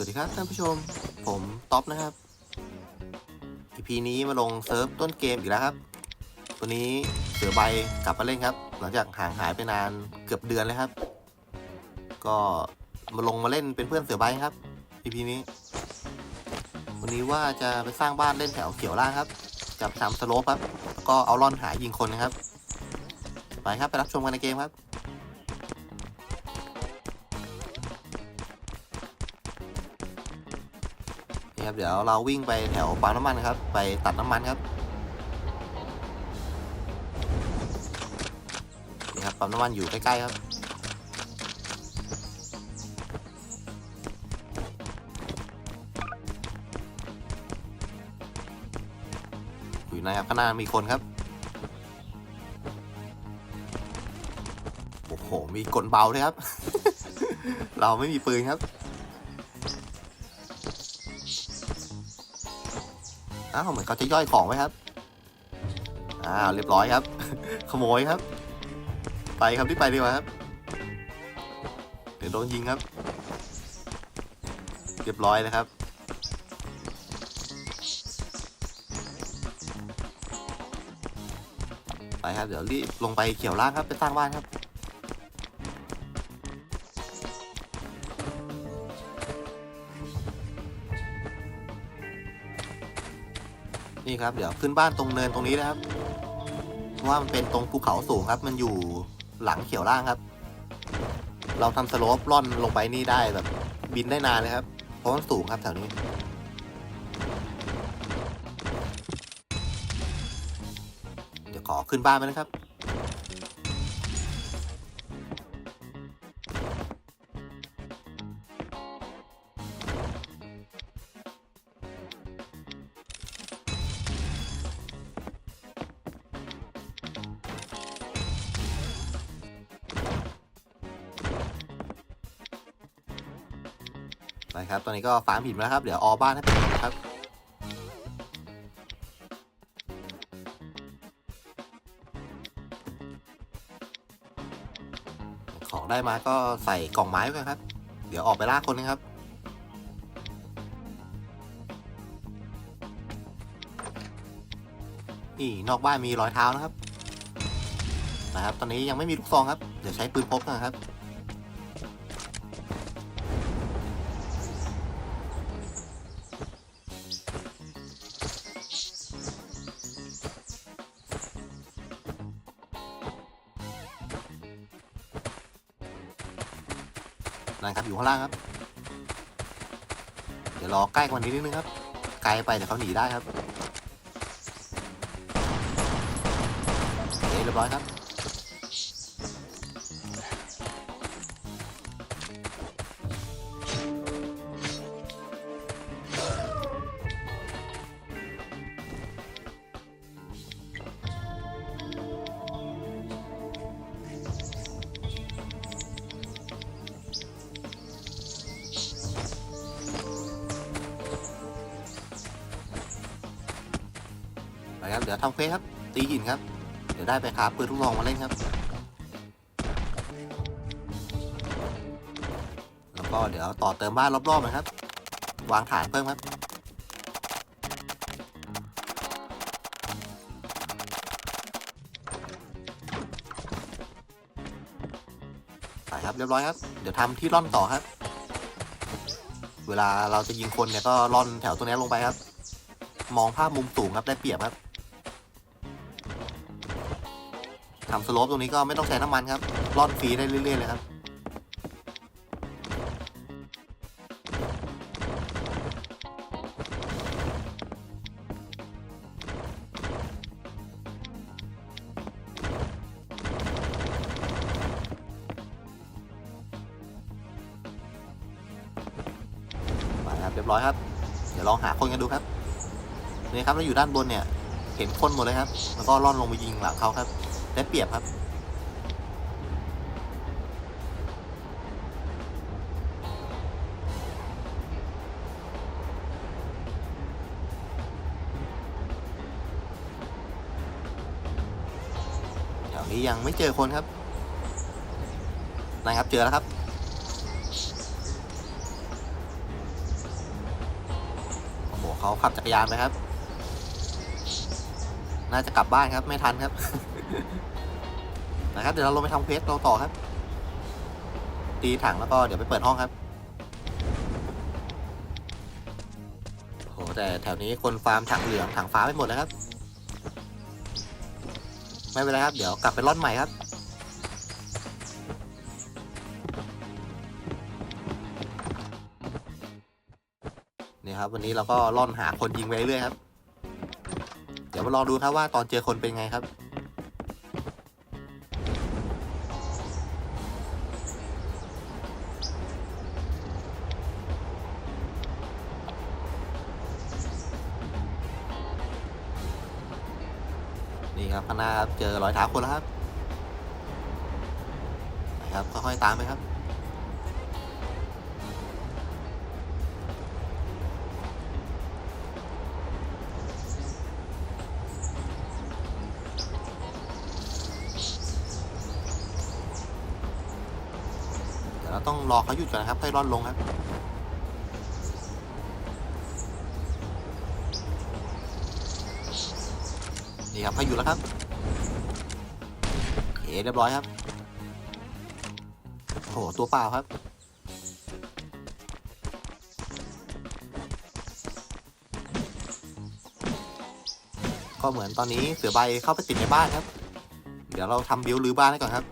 สวัสดีครับท่านผู้ชม ผมท็อปนะครับ EP นี้มาลงเซิร์ฟต้นเกมอีกแล้วครับ ตัวนี้เสือใบกลับมาเล่นครับ หลังจากห่างหายไปนานเกือบเดือนเลยครับ ก็มาลงมาเล่นเป็นเพื่อนเสือใบครับ EP นี้วันนี้ว่าจะไปสร้างบ้านเล่นแถวเขียวล่างครับจะไปทำสโลปครับแล้วก็เอาล่อนหายิงคนนะครับ ไปครับไปรับชมกันในเกมครับ เดี๋ยวเราวิ่งไปแถวปั๊มน้ำมันครับ ไปตัดน้ำมันครับนี่ครับปั๊มน้ำมันอยู่ใกล้ๆครับอยู่ในครับข้างหน้ามีคนครับโอ้โหมีกลเบาด้วยครับ เราไม่มีปืนครับ อ้าวเหมือนเขาจะย่อยของไว้ครับอ้าวเรียบร้อยครับ ขโมยครับ ไปครับที่ไปดีกว่าครับเดี๋ยวโดนยิงครับ เรียบร้อยเลยครับไปครับเดี๋ยวรีบลงไปเขียวล่างครับไปสร้างบ้านครับ นี่ครับเดี๋ยวขึ้นบ้านตรงเนินตรงนี้นะครับว่ามันเป็นตรงภูเขาสูงครับ มันอยู่หลังเขียวล่างครับ เราทำสโลปล่อนลงไปนี่ได้แบบบินได้นานเลยครับ เพราะมันสูงครับแถวนี้เดี๋ยวขอขึ้นบ้านไปนะครับ อนนี้ก็ฟาร์มหินมาแล้วครับ เดี๋ยวออบ้านให้เป็นครับของได้มาก็ใส่กล่องไม้ไว้ครับ เดี๋ยวออกไปล่าคนนะครับนี่นอกบ้านมีรอยเท้านะครับนะครับ ตอนนี้ยังไม่มีลูกซองครับ เดี๋ยวใช้ปืนพกนะครับ นั่นครับอยู่ข้างล่างครับ เดี๋ยวรอใกล้กว่านี้นิดนึงครับ ไกลไปเดี๋ยวเขาหนีได้ครับโอเคเรียบร้อยครับ ได้ไปคราฟปืนทุกลองมาเล่นครับ แล้วก็เดี๋ยวต่อเติมบ้านรอบๆนะครับ วางฐานเพิ่มครับไปครับเรียบร้อยครับ เดี๋ยวทำที่ร่อนต่อครับ เวลาเราจะยิงคนเนี่ยก็ร่อนแถวตัวนี้ลงไปครับ มองภาพมุมสูงครับได้เปรียบครับ ทำสโลปตรงนี้ก็ไม่ต้องใช้น้ำมันครับร่อนฟรีได้เรื่อยๆเลยครับไปครับเรียบร้อยครับ เดี๋ยวลองหาคนกันดูครับนี่ครับเราอยู่ด้านบนเนี่ยเห็นคนหมดเลยครับ แล้วก็ล่อนลงไปยิงหลังเขาครับ ได้เปรียบครับ แถวนี้ยังไม่เจอคนครับนะครับเจอแล้วครับเขาขับจักรยานไปครับ น่าจะกลับบ้านครับ ไม่ทันครับ นะครับเดี๋ยวเราลงไปทำเควสเราต่อครับ ตีถังแล้วก็เดี๋ยวไปเปิดห้องครับโหแต่แถวนี้คนฟาร์มถังเหลืองถังฟ้าไปหมดแล้วครับ ไม่เป็นไรครับ เดี๋ยวกลับไปร่อนใหม่ครับนี่ครับ วันนี้เราก็ล่อนหาคนยิงไปเรื่อยครับ เดี๋ยวมาลองดูครับว่าตอนเจอคนเป็นไงครับ ข้างหน้าครับ เจอรอยเท้าคนแล้วครับนะครับค่อยๆตามไปครับเดี๋ยวเราต้องรอเขาหยุดก่อนนะครับ ค่อยร่อนลงครับ นี่ครับเขาอยู่แล้วครับ โอเรียบร้อยครับโอ้โหตัวเปล่าครับ ก็เหมือนตอนนี้เสือใบเข้าไปติดในบ้านครับ เดี๋ยวเราทำบิวรื้อบ้านให้ก่อนครับ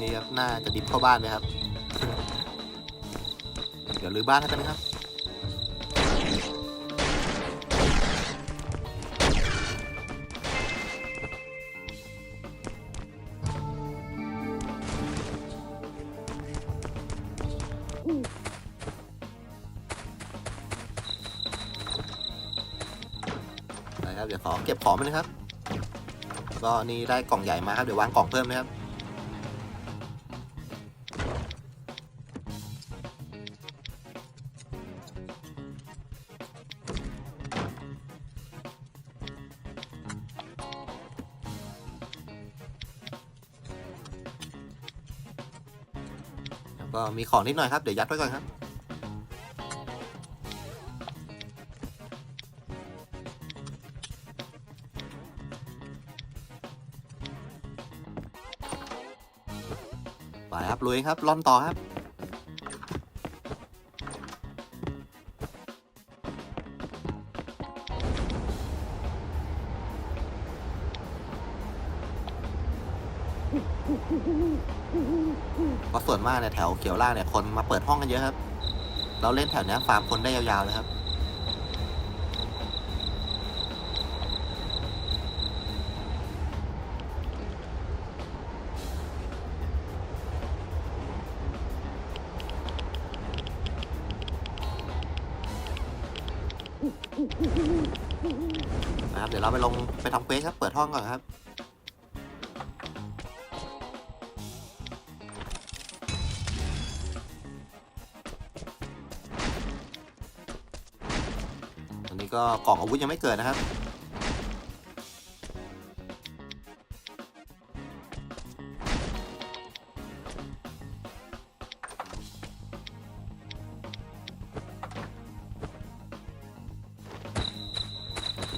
นี่ครับน่าจะดิบเข้าบ้านไหมครับ เดี๋ยวรื้อบ้านให้กันนะครับนะครับเดี๋ยวขอเก็บของไปนะครับก็นี่ได้กล่องใหญ่มาครับเดี๋ยววางกล่องเพิ่มนะครับ ก็มีของนิดหน่อยครับ เดี๋ยวยัดไว้ก่อนครับ ไปครับลุยครับล่อนต่อครับาะส่วนมากเนี่ยแถวเขียวล่างเนี่ยคนมาเปิดห้องกันเยอะครับ เราเล่นแถวเนี้ยฟาร์มคนได้ยาวๆเลยครับนะครับเดี๋ยวเราไปลงไปทำเควสครับ เปิดห้องก่อนครับ ก็กล่องอาวุธยังไม่เกิดนะครับ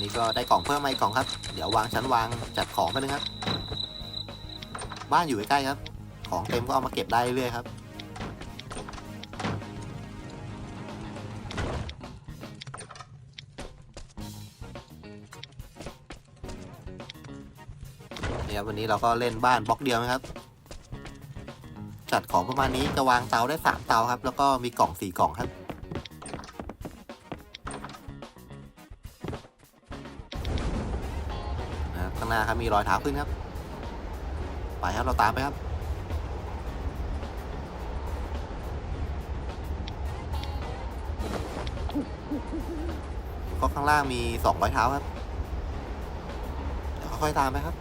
นนี้ก็ได้กล่องเพิ่มมาอีกกล่องครับ เดี๋ยววางชั้นวางจัดของไปนึงครับ บ้านอยู่ใกล้ๆครับ ของเต็มก็เอามาเก็บได้เรื่อยครับ นี่ครับวันนี้เราก็เล่นบ้านบล็อกเดียวนะครับ จัดของประมาณนี้จะวางเตาได้สามเตาครับ แล้วก็มีกล่องสี่กล่องครับนะครับข้างหน้าครับมีรอยเท้าขึ้นครับ ไปครับเราตามไปครับก็ข้างล่างมีสองรอยเท้าครับเดี๋ยวค่อยๆตามไปครับ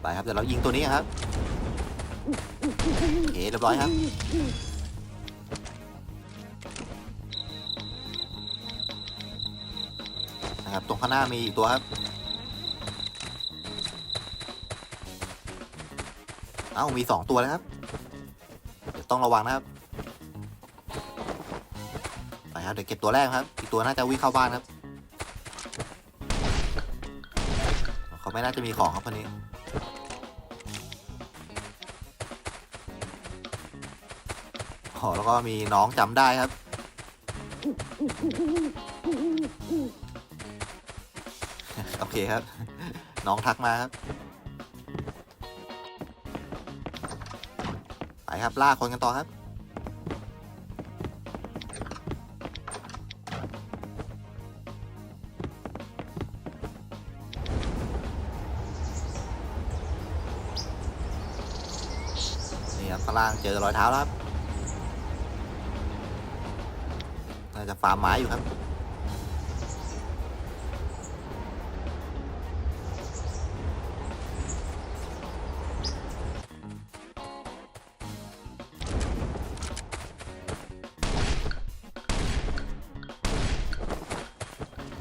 ไปครับเดี๋ยวเรายิงตัวนี้ครับโอเคเรียบร้อยครับนะครับตรงข้างหน้ามีอีกตัวครับเอ้ามีสองตัวแล้วครับ เดี๋ยวต้องระวังนะครับ ไปครับเดี๋ยวเก็บตัวแรกครับ อีกตัวน่าจะวิ่งเข้าบ้านครับ เขาไม่น่าจะมีของครับคนนี้อ๋อแล้วก็มีน้องจำได้ครับ โอเคครับ น้องทักมาครับ ไปครับล่าคนกันต่อครับ ล่างเจอรอยเท้าแล้วครับน่าจะฟาร์มไม้อยู่ครับ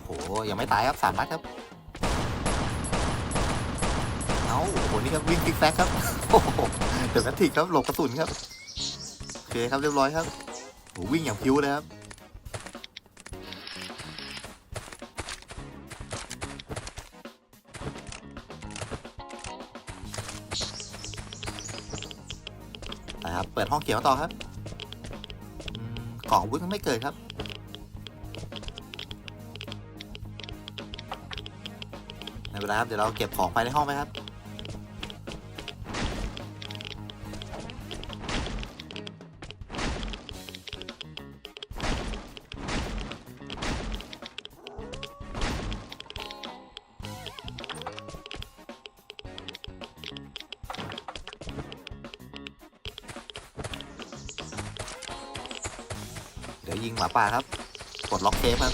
โหยังไม่ตายครับสามนัดครับ เอาโอ้โหนี่ครับวิ่งติ๊กแซกครับ ดี๋ยวแมทริกครับหลบกระสุนครับโอเคครับเรียบร้อยครับโอ้โหวิ่งอย่างพิ้วเลยครับนะครับเปิดห้องเขียวต่อครับอืมกล่องวุธยังไม่เกิดครับไม่เป็นไรครับเดี๋ยวเราเก็บของไปในห้องไหมครับ หมาป่าครับกดล็อกเทปครับ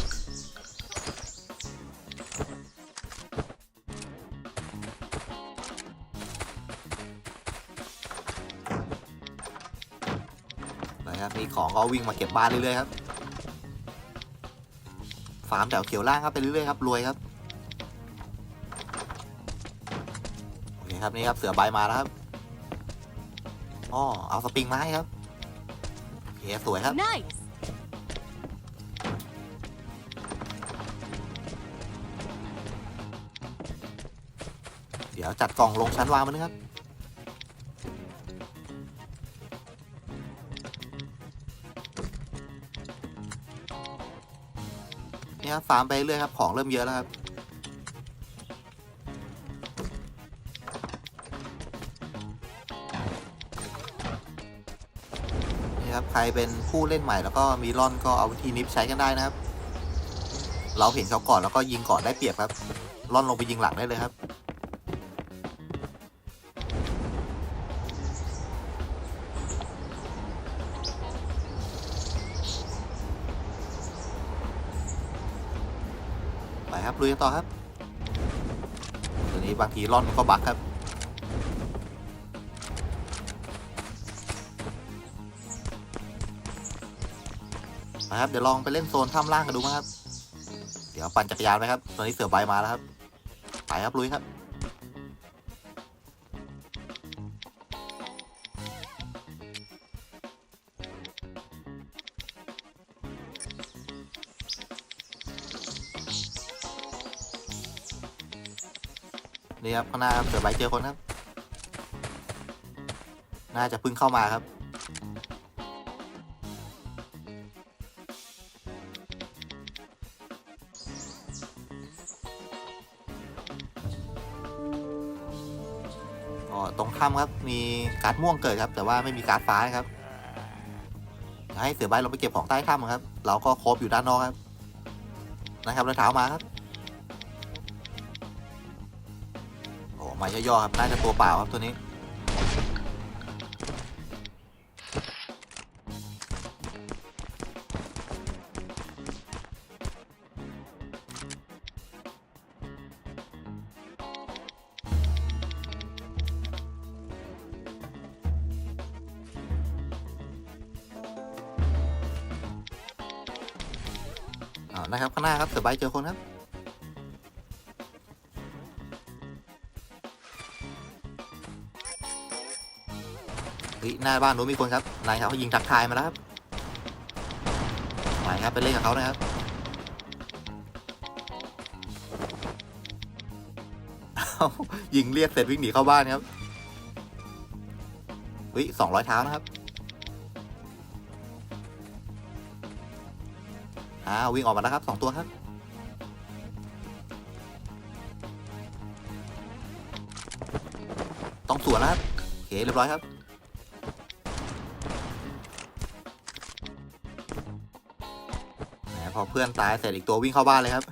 นะครับมีของก็วิ่งมาเก็บบ้านเรื่อยๆครับ ฟาร์มแถวเขียวล่างครับไปเรื่อยๆครับรวยครับโอเคครับนี่ครับเสือใบมาแล้วครับอ๋อเอาสปริงมาให้ครับโอเคสวยครับ Nice. ยวจัดกล่องลงชั้นวางมันนะครับ นี่ครับฟาร์มไปเรื่อยครับ ของเริ่มเยอะแล้วครับนี่ครับใครเป็นผู้เล่นใหม่แล้วก็มีร่อนก็เอาวิธีนิฟใช้กันได้นะครับ เราเห็นเขาก่อนแล้วก็ยิงก่อนได้เปรียบครับร่อนลงไปยิงหลังได้เลยครับ ลุยกันต่อครับตัวนี้บางทีร่อนมันก็บักครับไปครับเดี๋ยวลองไปเล่นโซนถ้ำล่างกันดูมั้งครับ เดี๋ยวปั่นจักรยานไปครับ ตอนนี้เสือใบมาแล้วครับ ไปครับลุยครับ ครับข้างหน้าครับเสือใบเจอคนครับ น่าจะพิ่งเข้ามาครับก็ตรงถ้ำครับมีการ์ดม่วงเกิดครับ แต่ว่าไม่มีการ์ดฟ้าครับ ให้เสือใบลงไปเก็บของใต้ถ้ำครับ เราก็ครบอยู่ด้านนอกครับนะครับแล้วเท้ามาครับ ย่อๆครับน่าจะตัวเปล่าครับตัวนี้เอานะครับข้างหน้าครับเสือใบเจอคนครับ หน้าบ้านนู้นมีคนครับนายครับเขายิงทักทายมาแล้วครับไปครับไปเล่นกับเขานะครับยิงเรียกเสร็จวิ่งหนีเข้าบ้านครับเฮ้ยสองร้อยเท้านะครับอ้าววิ่งออกมาแล้วครับสองตัวครับต้องสวนแล้วครับโอเคเรียบร้อยครับ พอเพื่อนตายเสร็จอีกตัววิ่งเข้าบ้านเลยครับ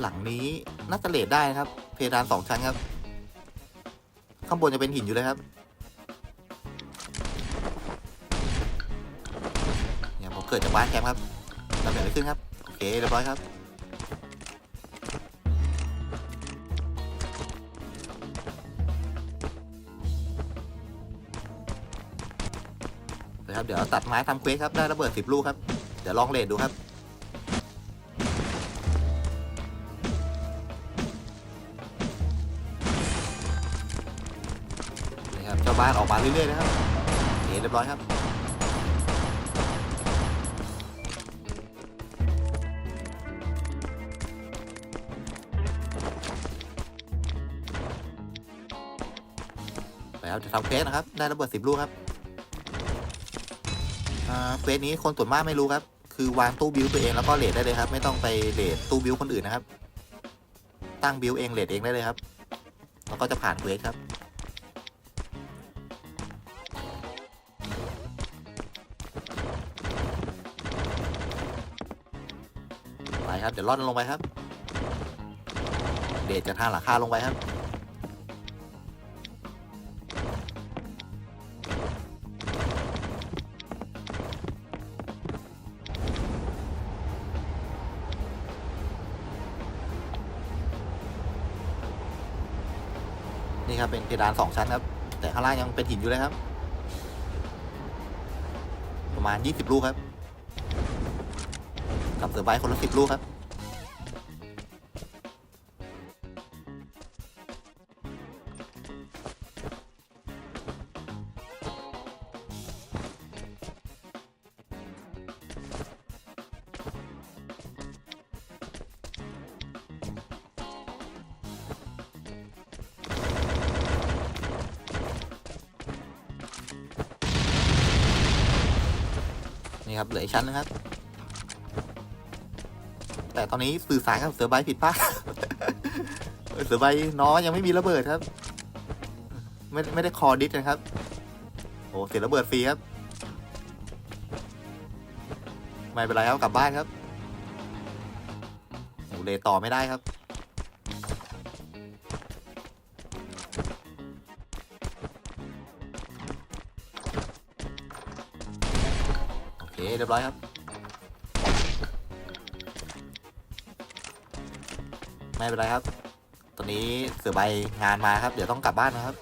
หลังนี้น่าจะเลดได้นะครับ เพดานสองชั้นครับ ข้างบนจะเป็นหินอยู่เลยครับเนี่ยผมเกิดจากบ้านแคมป์ครับเราเกิดอะไรขึ้นครับ โอเคเรียบร้อยครับ เดี๋ยวตัดไม้ทำเควสครับ ได้ระเบิดสิบลูกครับ เดี๋ยวลองเลดดูครับ นี่ครับ เจ้าบ้านออกมาเรื่อยๆนะครับโอเคเรียบร้อยครับไปครับจะทำเควสนะครับ ได้ระเบิดสิบลูกครับ เควสนี้คนส่วนมากไม่รู้ครับ คือวางตู้บิวตัวเองแล้วก็เลทได้เลยครับ ไม่ต้องไปเลทตู้บิวคนอื่นนะครับ ตั้งบิวเองเลทเองได้เลยครับแล้วก็จะผ่านเควสครับไปครับเดี๋ยวล่อนลงไปครับ เดทจะทาหลังคาลงไปครับ เพดานสองชั้นครับ แต่ข้างล่างยังเป็นหินอยู่เลยครับ ประมาณยี่สิบลูกครับ กับเสือใบคนละสิบลูกครับ อีกชั้นนะครับ แต่ตอนนี้สื่อสารกับเสือใบผิดพลาด เสือใบน้อยยังไม่มีระเบิดครับ ไม่ไม่ได้คอดิสนะครับ โอ้เสียระเบิดฟรีครับ ไม่เป็นไรครับกลับบ้านครับโอ้เลต่อไม่ได้ครับ เคเรียบร้อยครับไม่เป็นไรครับ ตอนนี้เสือใบงานมาครับ เดี๋ยวต้องกลับบ้านนะครับ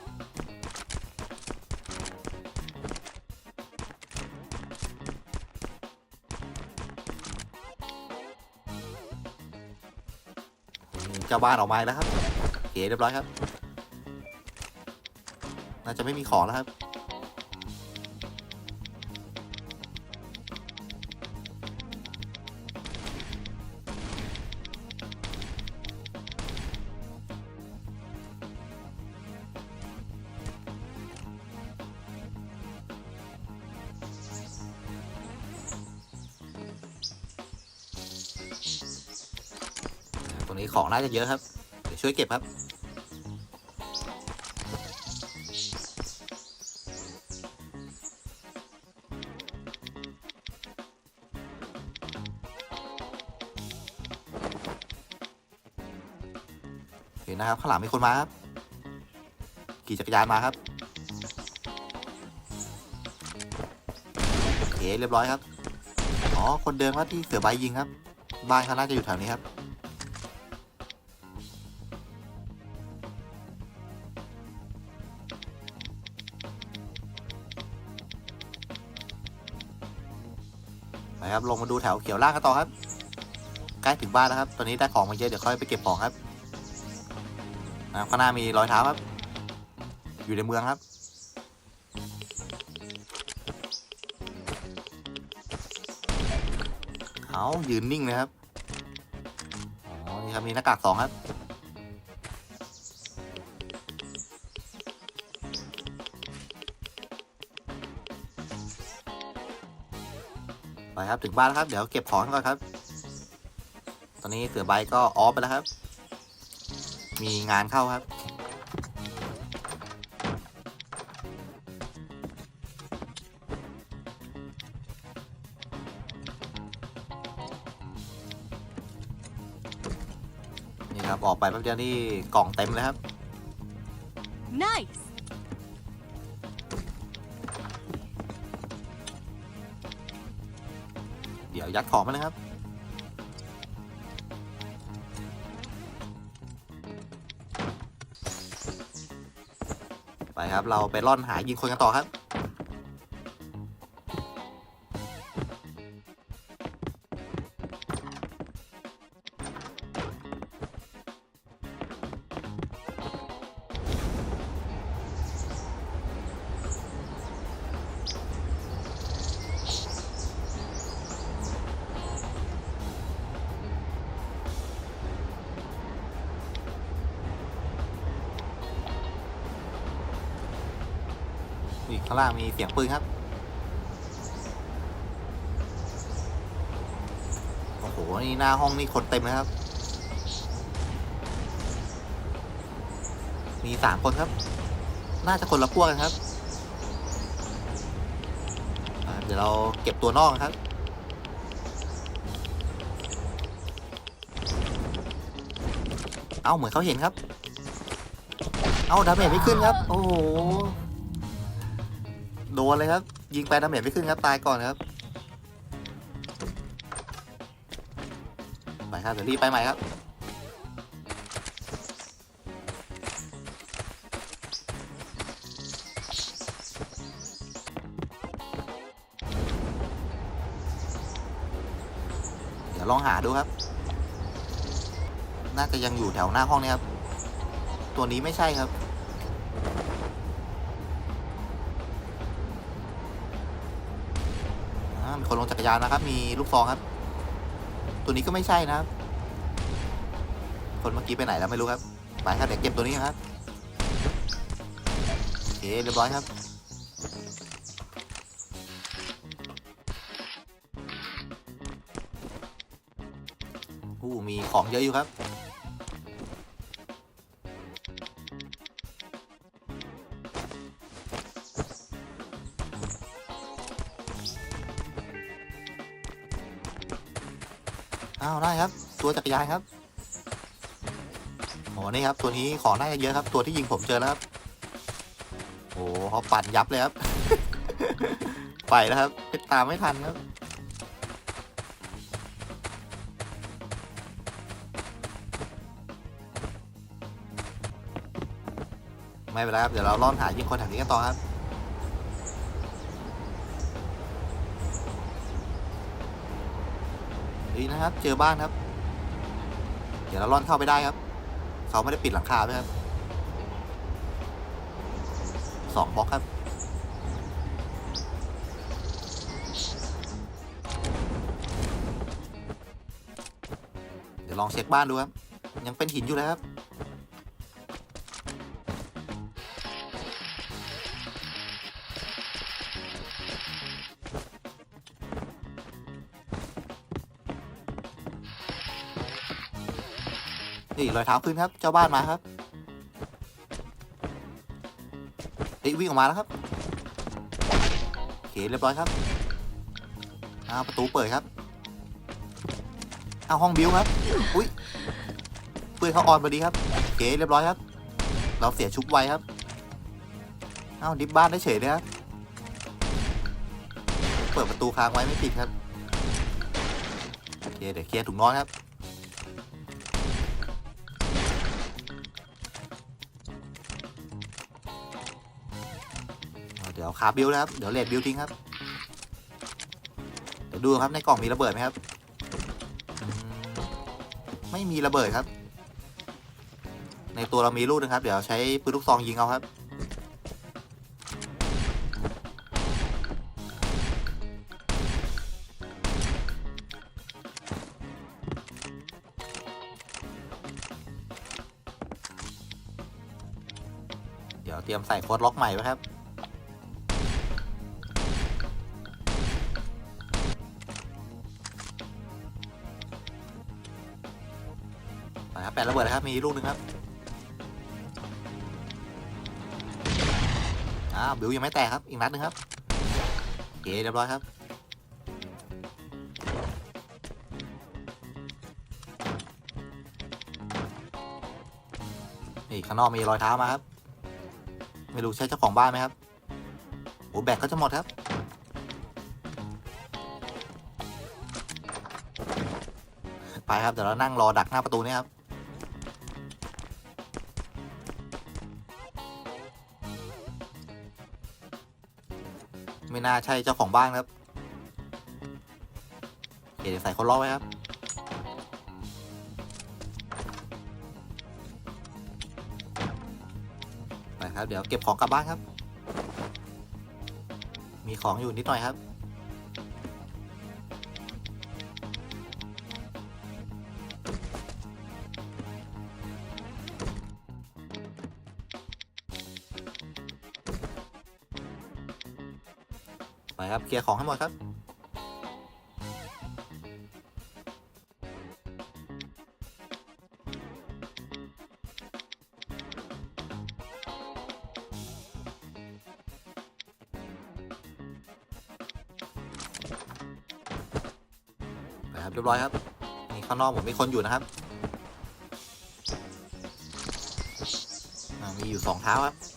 เจ้าบ้านออกมาแล้วครับโอเคเรียบร้อยครับ น่าจะไม่มีของแล้วครับ รงนี้ของน่าจะเยอะครับ เดี๋ยวช่วยเก็บครับ เห็นนะครับข้างหลังมีคนมาครับ ขี่จักรยานมาครับ โอเคเรียบร้อยครับ อ๋อ คนเดินว่าที่เสือใบยิงครับ บ้านเขาน่าจะอยู่แถวนี้ครับ ครับ ลงมาดูแถวเขียวล่างกันต่อครับ ใกล้ถึงบ้านแล้วครับ ตอนนี้ได้ของมาเยอะเดี๋ยวค่อยไปเก็บของครับนะครับข้างหน้ามีรอยเท้าครับ อยู่ในเมืองครับ เอายืนนิ่งเลยครับ อ๋อ นี่ครับมีหน้ากากสองครับ ครับ ถึงบ้านแล้วครับ เดี๋ยวเก็บของก่อนครับ ตอนนี้เสือใบก็ออฟไปแล้วครับ มีงานเข้าครับ นี่ครับ ออกไปแป๊บเดียวนี่กล่องเต็มเลยครับ ของมานะครับ ไปครับ เราไปล่อนหายิงคนกันต่อครับ ล่างมีเสียงปืนครับ โอ้โห นี่หน้าห้องนี่คนเต็มเลยครับ มีสามคนครับ น่าจะคนละพวกกันครับ เดี๋ยวเราเก็บตัวนอกครับเอ้าเหมือนเขาเห็นครับ เอ้าดาเมจไม่ขึ้นครับ โอ้โห โดนเลยครับ ยิงไปดาเมจไม่ขึ้นครับ ตายก่อนครับ ไปครับเดี๋ยวรีบไปใหม่ครับ เดี๋ยวลองหาดูครับ น่าจะยังอยู่แถวหน้าห้องนี้ครับ ตัวนี้ไม่ใช่ครับ คนลงจักรยานนะครับ มีลูกซองครับ ตัวนี้ก็ไม่ใช่นะครับ คนเมื่อกี้ไปไหนแล้วไม่รู้ครับไปครับเดี๋ยวเก็บตัวนี้ครับโอเคเรียบร้อยครับอู้มีของเยอะอยู่ครับาวได้ครับ ตัวจักรยานครับโอ้นี่ครับตัวนี้ของน่าจะเยอะครับ ตัวที่ยิงผมเจอแล้วครับโอ้เขาปั่นยับเลยครับ ไปแล้วครับตามไม่ทันครับไม่เป็นไรครับ เดี๋ยวเราล่อนหายิงคนแถวนี้กันต่อครับ ดีนะ ครับ เจอบ้านครับ เดี๋ยวเราล่อนเข้าไปได้ครับ เขาไม่ได้ปิดหลังคาไหมครับสองบล็อกครับ เดี๋ยวลองเช็คบ้านดูครับ ยังเป็นหินอยู่เลยครับ รอยเท้าขึ้นครับ เจ้าบ้านมาครับเอ้ยวิ่งออกมาแล้วครับโอเคเรียบร้อยครับอ้าวประตูเปิดครับอ้าวห้องบิวครับ อุ้ยเพื่อนเขาออนพอดีครับโอเคเรียบร้อยครับ เราเสียชุบไวครับอ้าวดิบบ้านได้เฉยเลยครับเปิดประตูค้างไว้ไม่ปิดครับโอเคเดี๋ยวเคลียร์ถุงนอนครับ ดี๋ยวคาบิวนะครับ เดี๋ยวเลดบิวทิ้งครับ เดี๋ยวดูครับในกล่องมีระเบิดไหมครับมไม่มีระเบิดครับ ในตัวเรามีลูกนะครับ เดี๋ยวใช้ปืนลูกซองยิงเอาครับ เดี๋ยวเตรียมใส่โค้ดล็อกใหม่ไว้ครับ มีลูกหนึ่งครับอ้าวบิวยังไม่แตกครับ อีกนัดหนึ่งครับโอเคเรียบร้อยครับ นี่ข้างนอกมีรอยเท้ามาครับ ไม่รู้ใช่เจ้าของบ้านไหมครับโอ้แบตก็จะหมดครับไปครับเดี๋ยวเรานั่งรอดักหน้าประตูนี่ครับ น่าใช่เจ้าของบ้านครับเดี๋ยวใส่คนล็อกไว้ครับไปครับ เดี๋ยวเก็บของกลับบ้านครับ มีของอยู่นิดหน่อยครับ ไปครับเคลียร์ของให้หมดครับนะครับเรียบร้อยครับนี่ข้างนอกผมมีคนอยู่นะครับมีอยู่สองเท้าครับ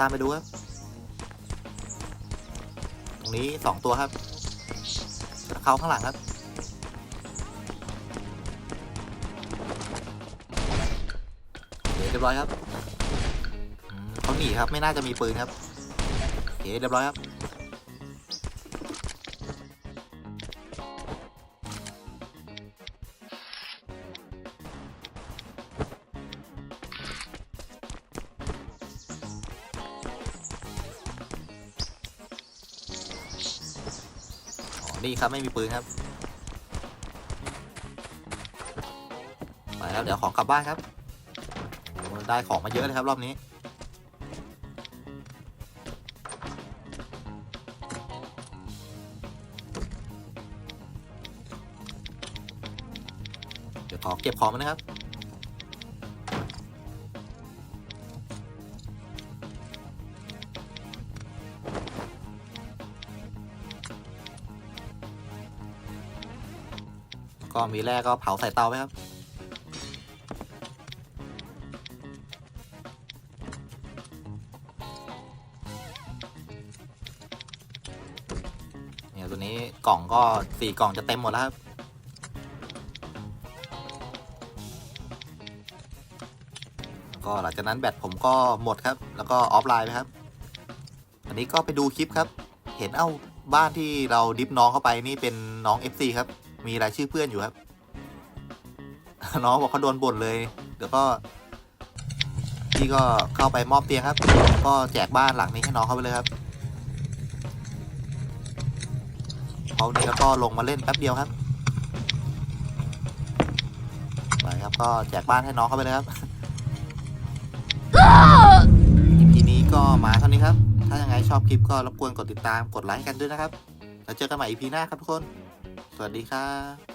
ตามไปดูครับ ตรงนี้สองตัวครับเขาข้างหลังครับเคเรียบร้อยครับเขาหนีครับ ไม่น่าจะมีปืนครับ โอเค เรียบร้อยครับ นี่ครับไม่มีปืนครับไปแล้วเดี๋ยวของกลับบ้านครับได้ของมาเยอะเลยครับรอบนี้เดี๋ยวขอเก็บของมานะครับ ก็มีแรกก็เผาใส่เตาไว้ครับเนี่ยตัวนี้กล่องก็สี่กล่องจะเต็มหมดแล้วครับก็หลังจากนั้นแบตผมก็หมดครับ แล้วก็ออฟไลน์ไปครับ อันนี้ก็ไปดูคลิปครับ เห็นเอ้าบ้านที่เราดิฟน้องเข้าไปนี่เป็นน้อง FC ครับ มีรายชื่อเพื่อนอยู่ครับ น้องบอกเขาโดนบ่นเลย เดี๋ยวก็พี่ก็เข้าไปมอบเตียงครับ ก็แจกบ้านหลังนี้ให้น้องเขาไปเลยครับเขานี่แล้ก็ลงมาเล่นแป๊บเดียวครับไปครับก็แจกบ้านให้น้องเขาไปเลยครับ EP นี้ก็มาเท่านี้ครับ ถ้ายังไงชอบคลิปก็รบกวนกดติดตามกดไลค์กันด้วยนะครับ แล้วเจอกันใหม่ EP หน้าครับทุกคน วัสดีครับ